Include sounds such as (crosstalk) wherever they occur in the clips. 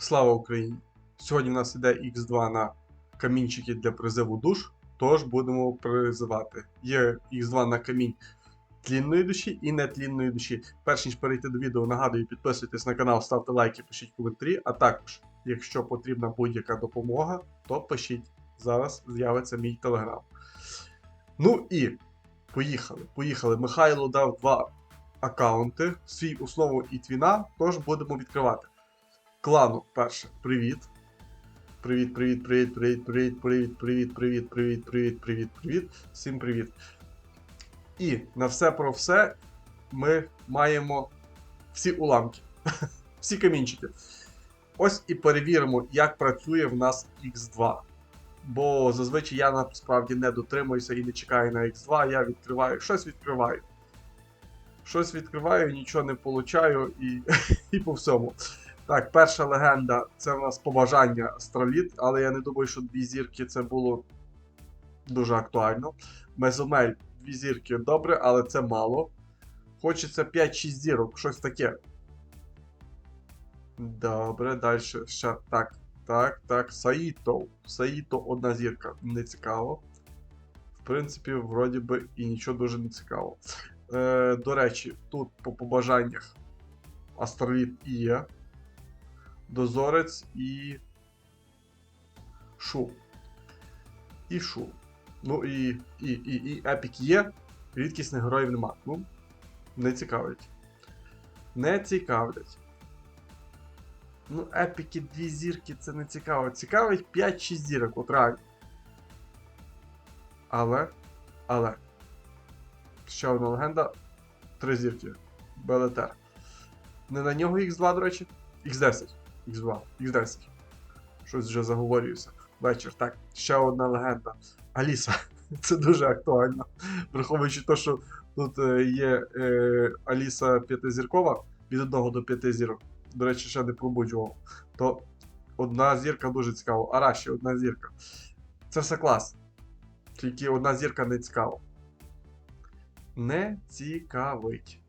Слава Україні! Сьогодні в нас іде X2 на камінчики для призиву душ, тож будемо призивати. Є X2 на камінь тлінної душі і нетлінної душі. Перш ніж перейти до відео, нагадую, підписуйтесь на канал, ставте лайки, пишіть коментарі, а також, якщо потрібна будь-яка допомога, то пишіть. Зараз з'явиться мій телеграм. Ну і поїхали. Поїхали. Михайло дав два аккаунти, свій основу і твіна, тож будемо відкривати. Клану перше. Привіт. Привіт, привіт, привіт, привіт, привіт, привіт, привіт, привіт, привіт, привіт, привіт, привіт. Всім привіт. І на все про все ми маємо всі уламки, всі камінчики. Ось і перевіримо, як працює в нас X2. Бо зазвичай я насправді не дотримуюся і не чекаю на X2, я відкриваю, щось відкриваю. Щось відкриваю, нічого не получаю і, і по всьому. Так, перша легенда це в нас побажання астроліт, але я не думаю, що дві зірки це було дуже актуально. Мезомель, дві зірки добре, але це мало. Хочеться 5-6 зірок, щось таке. Добре, далі. Ще так, так, так. Саїто. Саїто одна зірка. Не цікаво. В принципі, вроді би і нічого дуже не цікаво. Е, до речі, тут по побажаннях Астроліт і є. Дозорець і. Шу. І Шу. Ну і. І, і, і Епік є. Рідкісних героїв нема. Ну, не цікавить. Не цікавлять. Ну, епіки дві зірки це не цікаво. Цікавить 5-6 зірок, от реально. Але. Але. Ще одна легенда. Три зірки. БЛТР. Не на нього X2, до речі. X10. X2, X10. Щось вже заговорююся. Вечір. Так, ще одна легенда. Аліса. (laughs) Це дуже актуально. Враховуючи те, що тут е, є е, Аліса п'ятизіркова від 1 до 5 зірок. До речі, ще не пробуджував. То одна зірка дуже цікава. Араші, одна зірка. Це все клас. Тільки одна зірка не цікава. Не цікавить.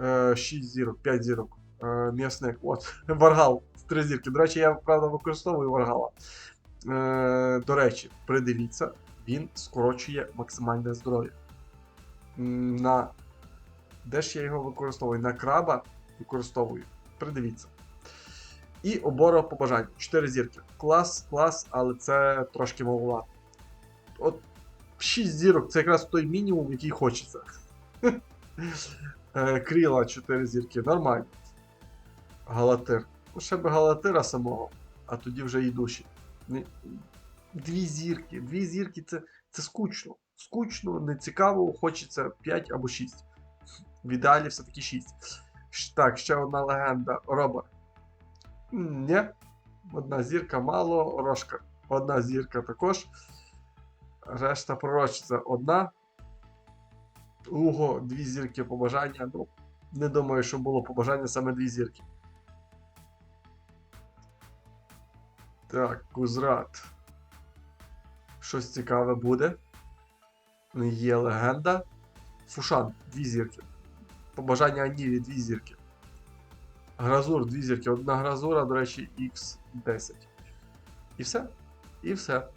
Е, 6 зірок, 5 зірок. Е. От, (laughs) Варгал. Три зірки. До речі, я правда використовую Варгала. Е, до речі, придивіться, він скорочує максимальне здоров'я. На. Де ж я його використовую? На краба використовую. Придивіться. І обора побажань. 4 зірки. Клас, клас, але це трошки маловато. От 6 зірок це якраз той мінімум, який хочеться. (laughs) Е, Кріла 4 зірки, нормально. Галатир. Ну, ще би Галатира самого, а тоді вже і душі. Дві зірки. Дві зірки це, це скучно. Скучно, нецікаво, хочеться 5 або 6. В ідеалі все-таки 6. Так, ще одна легенда. Робер. Ні. Одна зірка мало, рожка. Одна зірка також. Решта пророчиця одна. Уго, дві зірки побажання. Ну, не думаю, що було побажання саме дві зірки. Так, Кузрат. Щось цікаве буде. Є легенда. Фушан, дві зірки. Побажання Аніві, дві зірки. Гразур, дві зірки. Одна гразура, до речі, X10. І все. І все.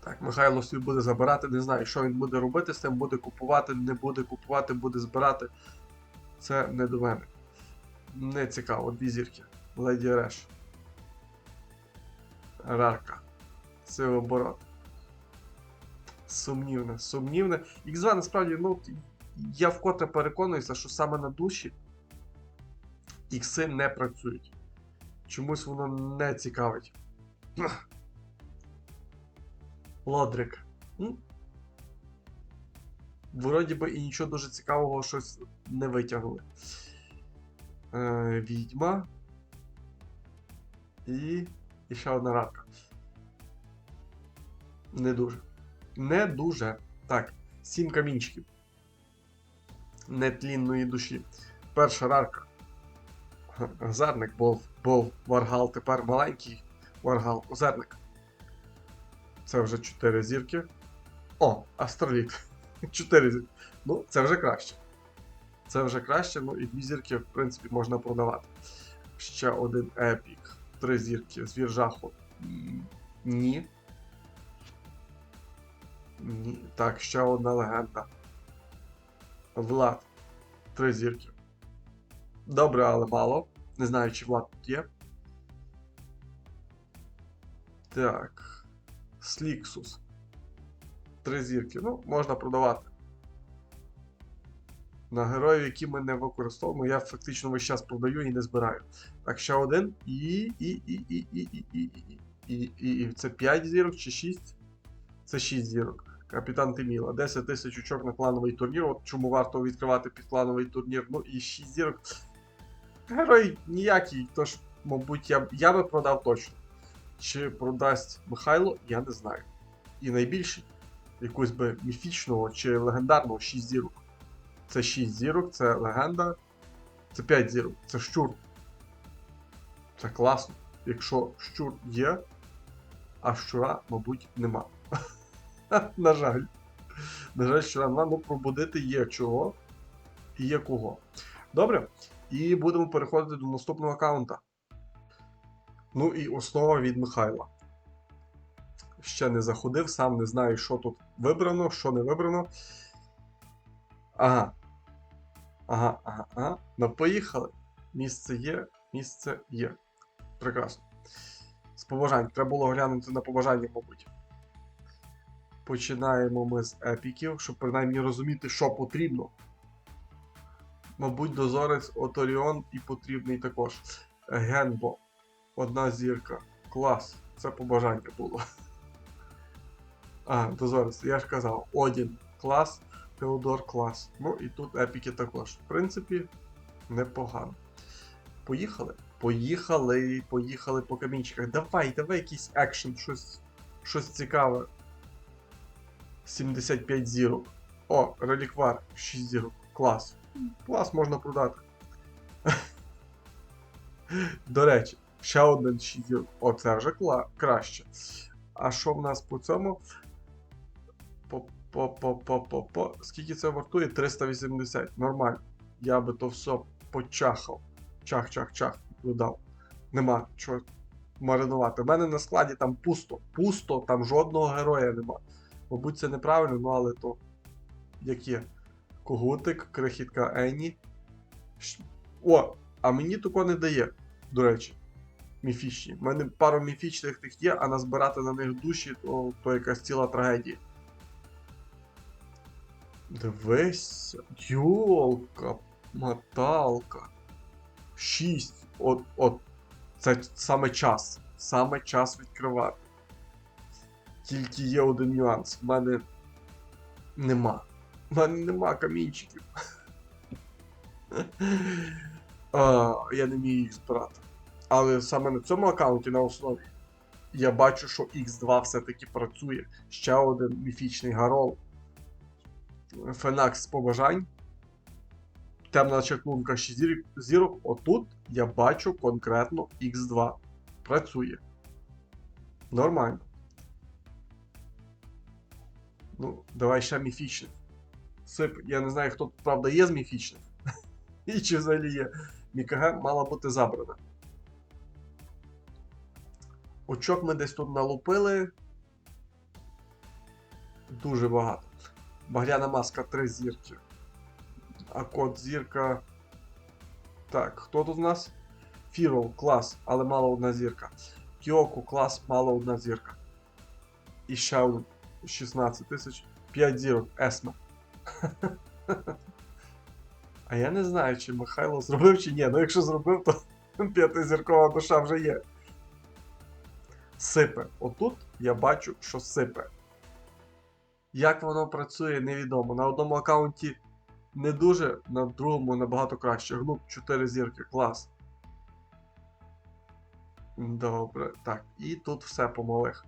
Так, Михайло собі буде забирати, не знаю, що він буде робити з тим, буде купувати, не буде купувати, буде збирати. Це не до мене. Не цікаво, дві зірки. Леді Реш. Рарка. Сивооборот. Сумнівне, сумнівне. X2 насправді, ну, я вкотре переконуюся, що саме на душі ікси не працюють. Чомусь воно не цікавить. (clears throat) Лодрик. Вроді би і нічого дуже цікавого щось не витягли. Е, відьма. І. І ще одна рарка. Не дуже. Не дуже. Так, сім камінчиків. Нетлінної душі. Перша рарка. Озерник був, був Варгал, тепер маленький Варгал. Озерник. Це вже 4 зірки. О, Астроліт. (laughs) 4 зірки. Ну, це вже краще. Це вже краще, ну і дві зірки, в принципі, можна продавати. Ще один епік. Три зірки з віржаху. Ні. Ні. Так, ще одна легенда. Влад. Три зірки. Добре, але мало. Не знаю, чи Влад тут є. Так. Сліксус. Три зірки. Ну, можна продавати. На героїв, які ми не використовуємо, я фактично весь час продаю і не збираю. Так, ще один. І. І. І. І. І. І. І. І. І. І. І. Це 5 зірок чи 6? Це 6 зірок. Капітан Тиміла. 10 тисяч очок на клановий турнір. От чому варто відкривати під клановий турнір. Ну і 6 зірок. Герой ніякий, тож, мабуть, я, я би продав точно. Чи продасть Михайло, я не знаю. І найбільший, якусь би міфічного чи легендарного 6 зірок. Це 6 зірок, це легенда. Це 5 зірок, це щур. Це класно. Якщо щур є, а щура, мабуть, нема. (laughs) На жаль. На жаль, щура нема, ну пробудити є чого і є кого. Добре. І будемо переходити до наступного аккаунта. Ну і основа від Михайла. Ще не заходив, сам не знаю, що тут вибрано, що не вибрано. Ага. Ага, ага, ага. Ну, поїхали. Місце є, місце є. Прекрасно. З побажань. Треба було глянути на побажання, мабуть. Починаємо ми з епіків, щоб принаймні розуміти, що потрібно. Мабуть, дозорець Оторіон і потрібний також. Генбо. Одна зірка. Клас. Це побажання було. (laughs) А, дозорець, я ж казав. Одін. Клас. Теодор клас. Ну і тут епіки також. В принципі, непогано. Поїхали? Поїхали, поїхали по камінчиках. Давай, давай якийсь екшен, щось, щось цікаве. 75 зірок. О, реліквар, 6 зірок. Клас. Клас можна продати. (laughs) До речі, ще один 6 зірок. О, це вже кла... краще. А що в нас по цьому? По, по, по, по, по, по. Скільки це вартує? 380. Нормально. Я би то все почахав. Чах-чах-чах. Додав. Нема чого маринувати. У мене на складі там пусто. Пусто, там жодного героя нема. Мабуть, це неправильно, ну але то як є. Когутик, крихітка Енні. О, а мені такого не дає, до речі. Міфічні. У мене пару міфічних тих є, а назбирати на них душі, то, то якась ціла трагедія. Дивись, йолка, моталка. Шість. От, от. Це саме час. Саме час відкривати. Тільки є один нюанс. В мене нема. В мене нема камінчиків. (laughs) я не вмію їх збирати. Але саме на цьому аккаунті на основі я бачу, що X2 все-таки працює. Ще один міфічний гарол. Фенакс побажань. Темна чаклунка 6 зірок. Отут я бачу конкретно X2. Працює. Нормально. Ну, давай ще міфічних. Сип, я не знаю, хто тут, правда є з міфічних. (laughs) І чи взагалі є. Мікаге мала бути забрана. Очок ми десь тут налупили. Дуже багато. Багряна маска 3 зірки. А код зірка. Так, хто тут у нас? Фірол, клас, але мало одна зірка. Кіоку, клас, мало одна зірка. І ще 16 тисяч. 5 зірок. Есма. (laughs) А я не знаю, чи Михайло зробив, чи ні. Ну якщо зробив, то (laughs) п'ятизіркова душа вже є. Сипе. Отут я бачу, що сипе. Як воно працює, невідомо. На одному аккаунті не дуже, на другому набагато краще. Гнуп 4 зірки, клас. Добре, так. І тут все по малих.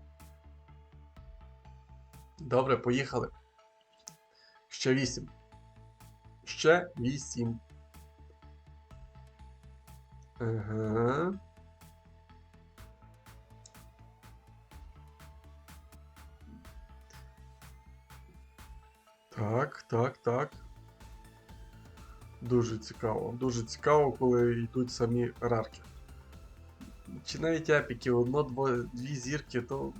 Добре, поїхали. Ще 8. Ще 8. Ага. Так, так, так. Дуже цікаво. Дуже цікаво, коли йдуть самі рарки. Чи навіть епіків, одно, дві зірки, то.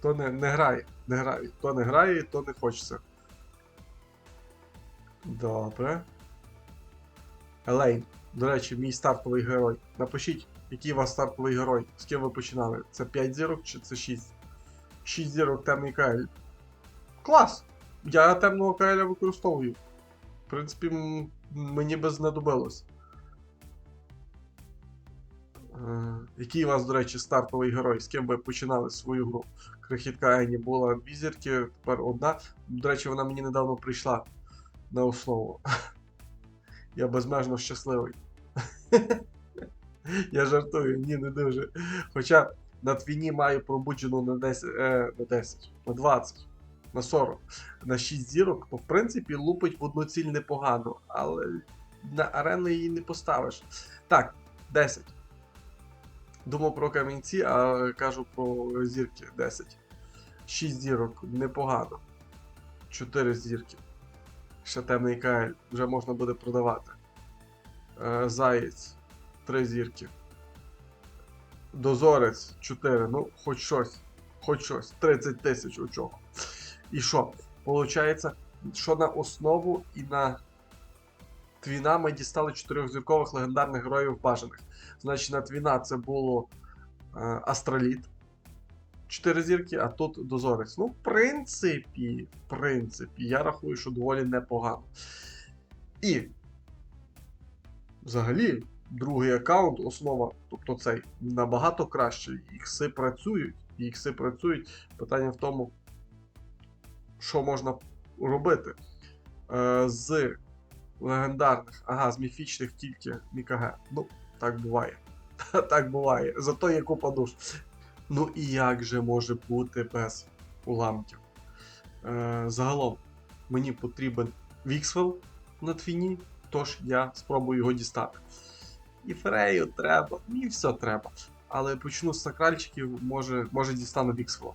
То не, не грає. Не грає. То не грає, то не хочеться. Добре. Елейн. До речі, мій стартовий герой. Напишіть, який у вас стартовий герой. З ким ви починали? Це 5 зірок чи це 6? 6 зірок темний Каель. Клас! Я темного Каеля використовую. В принципі, мені би знадобилось. Е, Який у вас, до речі, стартовий герой? З ким ви починали свою гру? Крихітка Ені була дві зірки, тепер одна. До речі, вона мені недавно прийшла на основу. (laughs) Я безмежно щасливий. (laughs) Я жартую, ні, не дуже. Хоча на твіні маю пробуджену на 10, е, на 10, на 20, на 40, на 6 зірок, то в принципі лупить в одну ціль непогано, але на арену її не поставиш. Так, 10. Думав про камінці, а кажу про зірки 10. 6 зірок непогано. 4 зірки. Ще темний Каель, вже можна буде продавати. Е, Заєць 3 зірки. Дозорець 4. Ну, хоч щось. Хоч щось. 30 тисяч очок. І що? Получається, що на основу і на Твіна ми дістали 4 зіркових легендарних героїв бажаних. Значить, на Твіна це було е, Астраліт. 4 зірки, а тут дозорець. Ну, в принципі, в принципі, я рахую, що доволі непогано. І взагалі, другий аккаунт, основа, тобто цей, набагато краще. Ікси працюють, ікси працюють. Питання в тому, що можна робити. Е, з легендарних, ага, з міфічних тільки Мікаге. Ну, так буває. (laughs) так буває. Зато є купа душ. Ну і як же може бути без уламків? Е, загалом, мені потрібен Віксвел на твіні, тож я спробую його дістати. І Фрею треба, мені все треба. Але почну з сакральчиків, може, може дістану Віксвела.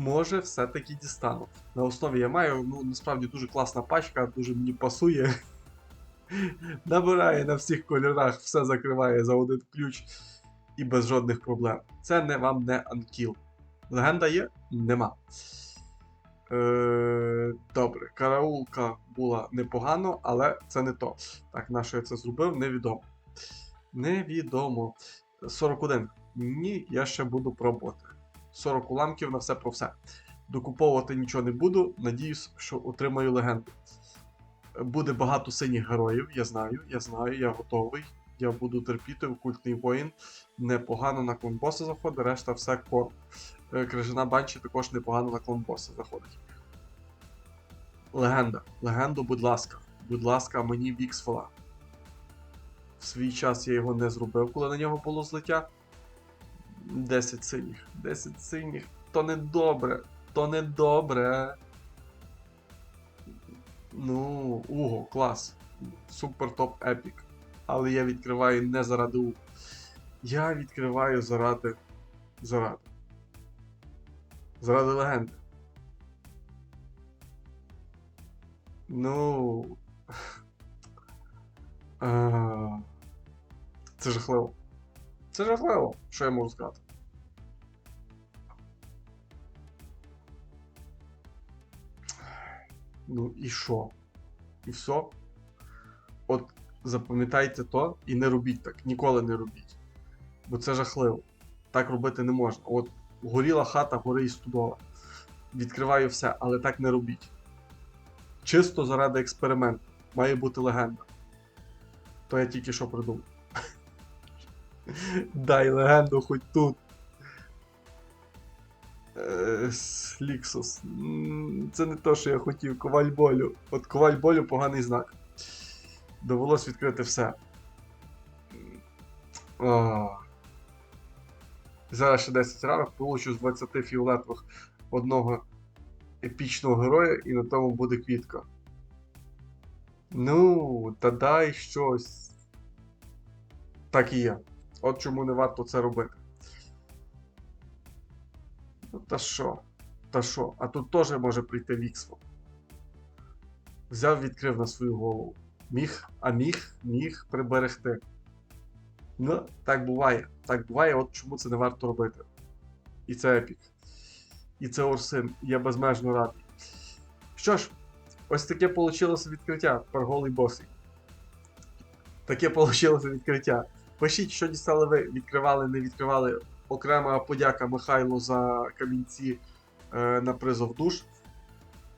Може, все-таки дістану. На основі я маю, ну, насправді дуже класна пачка, дуже мені пасує. (laughs) Набирає на всіх кольорах, все закриває за один ключ і без жодних проблем. Це не вам не анкіл. Легенда є? Нема. Е, добре, караулка була непогано, але це не то. Так, на що я це зробив, невідомо. Невідомо. 41. Ні, я ще буду пробувати. 40 уламків на все про все. Докуповувати нічого не буду. Надіюсь, що отримаю легенду. Буде багато синіх героїв, я знаю, я знаю, я готовий. Я буду терпіти, окультний воїн. Непогано на клонбоса заходить, решта все корм. Е, Крижана банчі також непогано на клонбоса заходить. Легенда. Легенду, будь ласка. Будь ласка, мені Віксфола. В свій час я його не зробив, коли на нього було злиття. 10 синіх. 10 синіх. То не добре. То не добре. Ну, Уго, клас. Супер топ епік. Але я відкриваю не заради Уго. Я відкриваю заради. Заради. Заради легенди. Ну. (laughs) Це жахливо. Це жахливо, що я можу сказати. Ну і що? І все? От запам'ятайте то і не робіть так. Ніколи не робіть. Бо це жахливо. Так робити не можна. От горіла хата, гори і студова. Відкриваю все, але так не робіть. Чисто заради експерименту. Має бути легенда. То я тільки що придумав. (laughs) Дай легенду хоч тут. Е, Ліксус. М, Це не то, що я хотів. Коваль болю. От коваль болю поганий знак. Довелось відкрити все. А. Зараз ще 10 ранок, получу з 20 фіолетових одного епічного героя, і на тому буде квітка. Ну, та дай щось. Так і є. От чому не варто це робити. Ну, та що? Та що? А тут теж може прийти Віксфол. Взяв, відкрив на свою голову. Міг, а міг, міг приберегти. Ну, так буває. Так буває, от чому це не варто робити. І це епік. І це Орсин. Я безмежно радий. Що ж, ось таке вийшло відкриття. Тепер голий босий. Таке вийшло відкриття. Пишіть, що дістали ви, відкривали, не відкривали. Окрема подяка Михайлу за камінці е, на призов душ.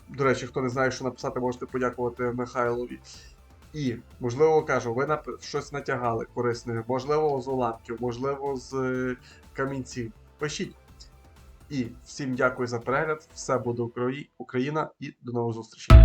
До речі, хто не знає, що написати, можете подякувати Михайлові. І, можливо, кажу, ви нап... щось натягали корисне, можливо, з уламків, можливо, з е, камінців. Пишіть. І всім дякую за перегляд. Все буде Україна і до нових зустрічей.